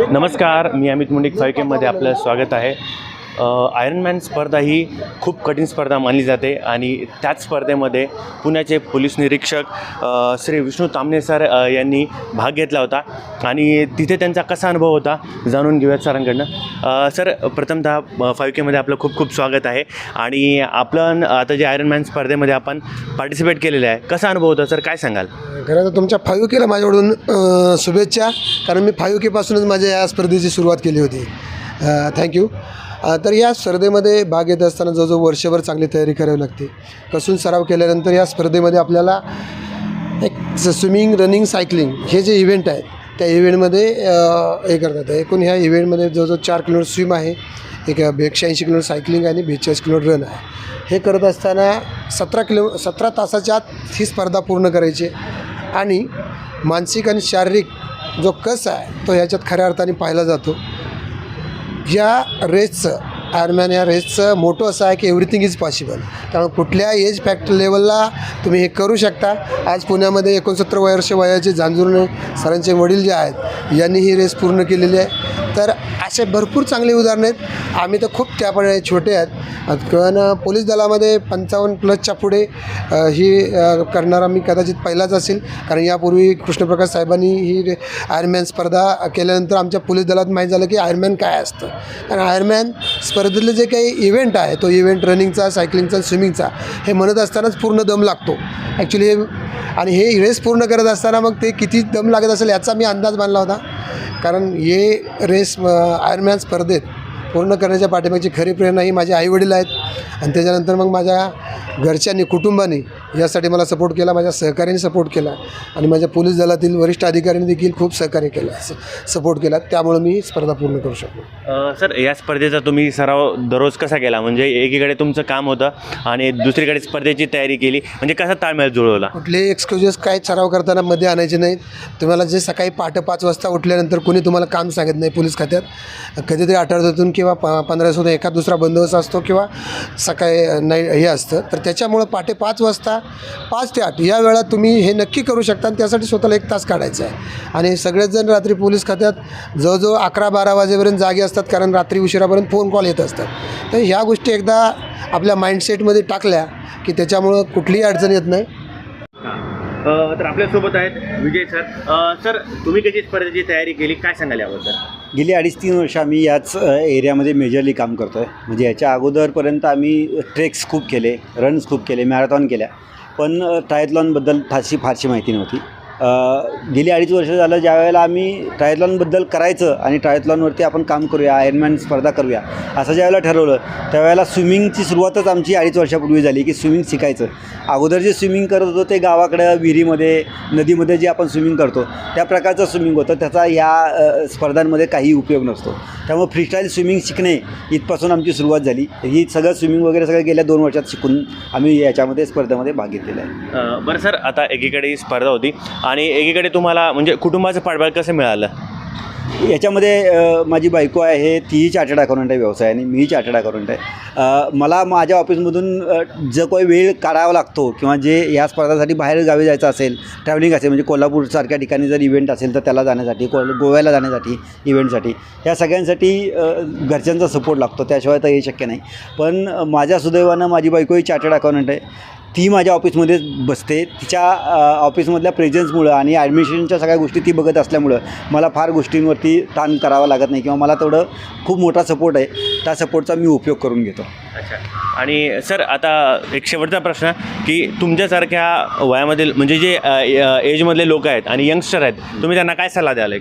नमस्कार मी अमित मुंडिक फाईव्ह आपलं स्वागत आहे. आयरनमॅन स्पर्धा ही खूप कठीण स्पर्धा मानली जाते आणि त्याच स्पर्धेमध्ये पुण्याचे पोलीस निरीक्षक श्री विष्णू तामणे सर यांनी भाग घेतला होता. आणि तिथे त्यांचा कसा अनुभव होता जाणून घेऊयात सरांकडनं. सर प्रथमतः फाईव्ह केमध्ये आपलं खूप खूप स्वागत आहे. आणि आपलं आता जे आयरनमॅन स्पर्धेमध्ये आपण पार्टिसिपेट केलेलं आहे कसा अनुभव होता? सर काय सांगाल? खरं तर तुमच्या फाईव्ह केला माझ्याकडून शुभेच्छा. कारण मी फाईव्ह केपासूनच माझ्या या स्पर्धेची सुरुवात केली होती. थँक्यू तर या स्पर्धेमध्ये भाग घेत असताना जवळजवळ वर्षभर चांगली तयारी करावी लागते. कसून सराव केल्यानंतर या स्पर्धेमध्ये आपल्याला एक स्विमिंग रनिंग सायकलिंग हे जे इव्हेंट आहेत त्या इव्हेंटमध्ये हे करतात. एकूण ह्या इव्हेंटमध्ये जवळजवळ चार किलोमीटर स्विम आहे एक एकशे ऐंशी किलोमीटर सायकलिंग आणि बेचाळीस किलोमीटर रन आहे. हे करत असताना सतरा किलो सतरा तासाच्या आत ही स्पर्धा पूर्ण करायची आणि मानसिक आणि शारीरिक जो कस आहे तो ह्याच्यात खऱ्या अर्थाने पाहिला जातो. या रेसचं. आयरमॅन या रेसचं मोठं असं आहे की एव्हरीथिंग इज पॉसिबल त्यामुळे कुठल्या एज फॅक्ट लेवलला तुम्ही हे करू शकता. आज पुण्यामध्ये एकोणसत्तर वर्ष वयाचे झांजुर्णे सरांचे वडील जे आहेत यांनी ही रेस पूर्ण केलेली आहे. तर असे भरपूर चांगले उदाहरणं आहेत. आम्ही तर खूप त्यापणे छोटे आहेत. कारण पोलीस दलामध्ये पंचावन्न प्लसच्या पुढे ही करणारा मी कदाचित पहिलाच असेल. कारण यापूर्वी कृष्णप्रकाश साहेबांनी ही रे- आयरमॅन स्पर्धा केल्यानंतर आमच्या पोलीस दलात माहीत झालं की आयरमॅन काय असतं. कारण आयरमॅन स्पर्धेतले जे काही इव्हेंट आहे तो इव्हेंट रनिंगचा सायकलिंगचा स्विमिंगचा हे म्हणत असतानाच पूर्ण दम लागतो. ॲक्च्युली हे आणि हे रेस पूर्ण करत असताना मग ते किती दम लागत असेल याचा मी अंदाज बांधला होता. कारण हे रेस आयर्नमॅन स्पर्धेत पूर्ण करण्याच्या पाठीमागची खरी प्रेरणा ही माझे आईवडील आहेत. आणि त्याच्यानंतर मग माझ्या घरच्यांनी कुटुंबाने यासाठी मला सपोर्ट केला माझ्या सहकार्याने सपोर्ट केला आणि माझ्या पोलीस दलातील वरिष्ठ अधिकाऱ्यांनी देखील खूप सहकार्य केलं स सपोर्ट केला. त्यामुळं मी स्पर्धा पूर्ण करू शकलो. सर या स्पर्धेचा तुम्ही सराव दररोज कसा केला? म्हणजे एकीकडे तुमचं काम होतं आणि दुसरीकडे स्पर्धेची तयारी केली. म्हणजे कसा ताळमेळ जुळवला? कुठलेही एक्सक्युजेस काय सराव करताना मध्ये आणायचे नाहीत. तुम्हाला जे सकाळी पहाटे पाच वाजता उठल्यानंतर कोणी तुम्हाला काम सांगत नाही पोलीस खात्यात. कधीतरी आठवड्यातून किंवा प पंधरासून एखाद दुसरा बंदोबस्त असतो किंवा सकाळी नाही हे असतं. तर त्याच्यामुळं पहाटे पाच वाजता पाच ते आठ या वेळात तुम्ही हे नक्की करू शकता आणि त्यासाठी स्वतःला एक तास काढायचा आहे. आणि सगळेच जण रात्री पोलीस खात्यात जवळजवळ अकरा बारा वाजेपर्यंत जागे असतात कारण रात्री उशिरापर्यंत फोन कॉल येत असतात. तर ह्या गोष्टी एकदा आपल्या माइंडसेटमध्ये टाकल्या की त्याच्यामुळं कुठलीही अडचण येत नाही. तर आपल्यासोबत आहेत विजय सर. सर तुम्ही कशी स्पर्धेची तयारी केली? काय सांगाल याबद्दल? गेली अडीच तीन वर्ष आम्ही याच एरियामध्ये मेजरली काम करतो आहे म्हणजे याच्या अगोदरपर्यंत आम्ही ट्रेक्स खूप केले रन्स खूप केले मॅरेथॉन केल्या. पण ट्रायथलॉनबद्दल फारशी फारशी माहिती नव्हती. गेली अडीच वर्ष झालं ज्या वेळेला आम्ही ट्रायथलॉनबद्दल करायचं आणि ट्रायथलॉनवरती आपण काम करूया आयर्नमॅन स्पर्धा करूया असं ज्यावेळेला ठरवलं त्यावेळेला स्विमिंगची सुरुवातच आमची अडीच वर्षापूर्वी झाली की स्विमिंग शिकायचं. अगोदर जे स्विमिंग करत होतो ते गावाकडं विहिरीमध्ये नदीमध्ये जे आपण स्विमिंग करतो त्या प्रकारचं स्विमिंग होतं. त्याचा या स्पर्धांमध्ये काही उपयोग नसतो. त्यामुळे फ्रीस्टाईल स्विमिंग शिकणे इथपासून आमची सुरुवात झाली. ही सगळं स्विमिंग वगैरे सगळं गेल्या दोन वर्षात शिकून आम्ही याच्यामध्ये स्पर्धेमध्ये भाग घेतलेला आहे. बरं सर आता एकीकडे ही स्पर्धा होती. आणि एकीकडे तुम्हाला म्हणजे कुटुंबाचं पाठबळ कसं मिळालं? याच्यामध्ये माझी बायको आहे तीही चार्टर्ड अकाउंटंट आहे व्यवसायाने मीही चार्टर्ड अकाउंटंट आहे. मला माझ्या ऑफिसमधून जो काही वेळ काढावा लागतो किंवा जे या स्पर्धासाठी बाहेर गावी जायचं असेल ट्रॅव्हलिंग असेल म्हणजे कोल्हापूरसारख्या ठिकाणी जर इव्हेंट असेल तर त्याला जाण्यासाठी को गोव्याला जाण्यासाठी इव्हेंटसाठी या सगळ्यांसाठी घरच्यांचा सपोर्ट लागतो. त्याशिवाय तर हे शक्य नाही. पण माझ्या सुदैवानं माझी बायकोही चार्टर्ड अकाउंटंट आहे. ती माझ्या ऑफिसमध्येच बसते. तिच्या ऑफिसमधल्या प्रेझेन्समुळं आणि ॲडमिशनच्या सगळ्या गोष्टी ती बघत असल्यामुळं मला फार गोष्टींवरती ताण करावा लागत नाही किंवा मला तेवढं खूप मोठा सपोर्ट आहे. त्या सपोर्टचा मी उपयोग करून घेतो. अच्छा. आणि सर आता एक शेवटचा प्रश्न की तुमच्यासारख्या वयामधील म्हणजे जे एजमधले लोक आहेत आणि यंगस्टर आहेत तुम्ही त्यांना काय सल्ला द्याल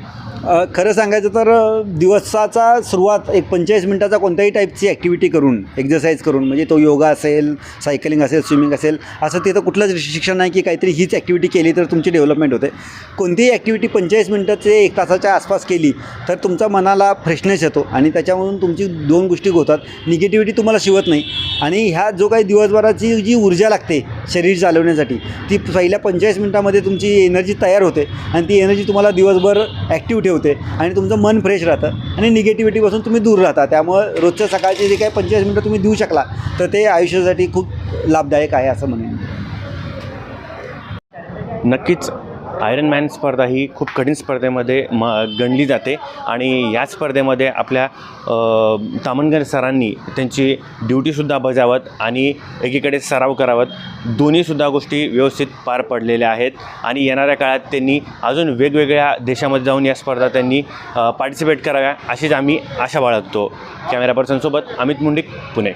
खरं सांगायचं तर दिवसाचा सुरुवात एक पंचेचाळीस मिनटाचा कोणत्याही टाईपची ॲक्टिव्हिटी करून एक्झरसाईज करून म्हणजे तो योगा असेल सायकलिंग असेल स्विमिंग असेल असं तिथं कुठलंच शिक्षण नाही की काहीतरी हीच ॲक्टिव्हिटी केली तर तुमची डेव्हलपमेंट होते. कोणतीही ॲक्टिव्हिटी पंचेचाळीस मिनटाचे एक तासाच्या आसपास केली तर तुमचा मनाला फ्रेशनेस येतो आणि त्याच्यामधून तुमची दोन गोष्टी होतात निगेटिव्हिटी तुम्हाला शिवत नाही. आणि ह्या जो काही दिवसभराची जी ऊर्जा लागते शरीर चालवण्यासाठी ती पहिल्या पंचेचाळीस मिनटामध्ये तुमची एनर्जी तयार होते आणि ती एनर्जी तुम्हाला दिवसभर ॲक्टिव्ह ठेवते आणि तुमचं मन फ्रेश राहतं आणि निगेटिव्हिटीपासून तुम्ही दूर राहता. त्यामुळं रोजच्या सकाळचे जे काही पंचेचाळीस मिनटं तुम्ही देऊ शकला तर ते आयुष्यासाठी खूप लाभदायक आहे असं म्हणेन. नक्कीच आयरन मॅन स्पर्धा ही खूप कठीण स्पर्धेमध्ये म गणली जाते आणि या स्पर्धेमध्ये आपल्या तामणगर सरांनी त्यांची ड्युटीसुद्धा बजावत आणि एकीकडे सराव करावत. दोन्हीसुद्धा गोष्टी व्यवस्थित पार पडलेल्या आहेत आणि येणाऱ्या काळात त्यांनी अजून वेगवेगळ्या देशामध्ये जाऊन या स्पर्धा त्यांनी पार्टिसिपेट कराव्या अशीच आम्ही आशा बाळगतो. कॅमेरा पर्सनसोबत अमित मुंडिक पुणे.